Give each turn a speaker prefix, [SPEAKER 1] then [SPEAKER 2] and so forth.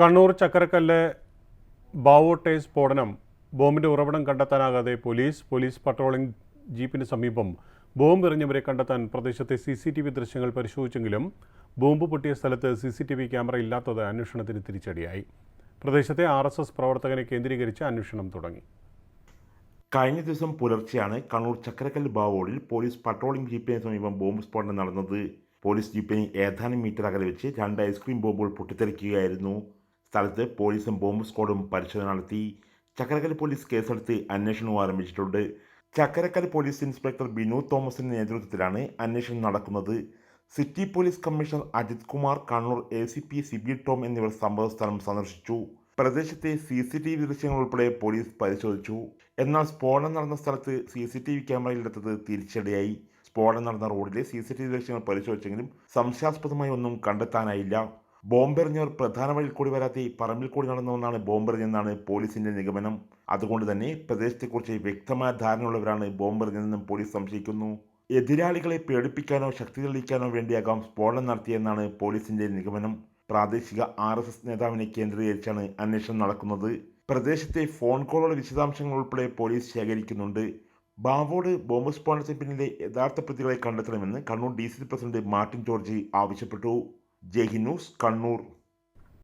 [SPEAKER 1] കണ്ണൂർ ചക്കരക്കല്ല് ബാവോട്ടെ സ്ഫോടനം. ബോംബിന്റെ ഉറവിടം കണ്ടെത്താനാകാതെ പോലീസ് പോലീസ് പട്രോളിംഗ് ജീപ്പിന് സമീപം ബോംബ് എറിഞ്ഞവരെ കണ്ടെത്താൻ പ്രദേശത്തെ സി സി ടി വി ദൃശ്യങ്ങൾ പരിശോധിച്ചെങ്കിലും ബോംബ് പൊട്ടിയ സ്ഥലത്ത് C C T V camera ഇല്ലാത്തത് അന്വേഷണത്തിന് തിരിച്ചടിയായി. പ്രദേശത്തെ ആർ എസ് എസ് പ്രവർത്തകനെ കേന്ദ്രീകരിച്ച് അന്വേഷണം തുടങ്ങി.
[SPEAKER 2] കഴിഞ്ഞ ദിവസം പുലർച്ചെയാണ് കണ്ണൂർ ചക്കരക്കല്ല് ബാവോളിൽ പോലീസ് പട്രോളിംഗ് ജീപ്പിന് സമീപം ബോംബ് സ്ഫോടനം നടന്നത്. പോലീസ് ജീപ്പിന് ഏതാനും മീറ്റർ അകലെ വെച്ച് രണ്ട് ഐസ്ക്രീം ബോംബുകൾ പൊട്ടിത്തെറിക്കുകയായിരുന്നു. സ്ഥലത്ത് പോലീസും ബോംബ് സ്ക്വാഡും പരിശോധന നടത്തി. ചക്കരക്കൽ പോലീസ് കേസെടുത്ത് അന്വേഷണവും ആരംഭിച്ചിട്ടുണ്ട്. ചക്കരക്കൽ പോലീസ് ഇൻസ്പെക്ടർ ബിനു തോമസിന്റെ നേതൃത്വത്തിലാണ് അന്വേഷണം നടക്കുന്നത്. City police commissioner Ajith Kumar Kannur A C P Sibi Tom എന്നിവർ സംഭവസ്ഥലം സന്ദർശിച്ചു. പ്രദേശത്തെ സി സി ടി വി ദൃശ്യങ്ങൾ ഉൾപ്പെടെ പോലീസ് പരിശോധിച്ചു. എന്നാൽ സ്ഫോടനം നടന്ന സ്ഥലത്ത് സി സി ടി വി ക്യാമറയിലെടുത്തത് തിരിച്ചടിയായി. സ്ഫോടനം നടന്ന റോഡിലെ സി സി ടി വി ദൃശ്യങ്ങൾ പരിശോധിച്ചെങ്കിലും സംശയാസ്പദമായി ഒന്നും കണ്ടെത്താനായില്ല. ബോംബെറിഞ്ഞവർ പ്രധാന വഴിയിൽ കൂടി വരാതെ പറമ്പിൽ കൂടി നടന്നുവെന്നാണ് ബോംബെറിഞ്ഞെന്നാണ് പോലീസിന്റെ നിഗമനം. അതുകൊണ്ട് തന്നെ പ്രദേശത്തെക്കുറിച്ച് വ്യക്തമായ ധാരണയുള്ളവരാണ് ബോംബെറിഞ്ഞതെന്നും പോലീസ് സംശയിക്കുന്നു. എതിരാളികളെ പേടിപ്പിക്കാനോ ശക്തി തെളിയിക്കാനോ വേണ്ടിയാകാം സ്ഫോടനം നടത്തിയെന്നാണ് പോലീസിന്റെ നിഗമനം. പ്രാദേശിക ആർ എസ് എസ് നേതാവിനെ കേന്ദ്രീകരിച്ചാണ് അന്വേഷണം നടക്കുന്നത്. പ്രദേശത്തെ ഫോൺ കോളുകളുടെ വിശദാംശങ്ങൾ ഉൾപ്പെടെ പോലീസ് ശേഖരിക്കുന്നുണ്ട്. ബാവോഡ് ബോംബ് സ്ഫോടനത്തിന് പിന്നിലെ യഥാർത്ഥ പ്രതികളെ കണ്ടെത്തണമെന്ന് Kannur D C president Martin George ആവശ്യപ്പെട്ടു. ജയ് കണ്ണൂർ.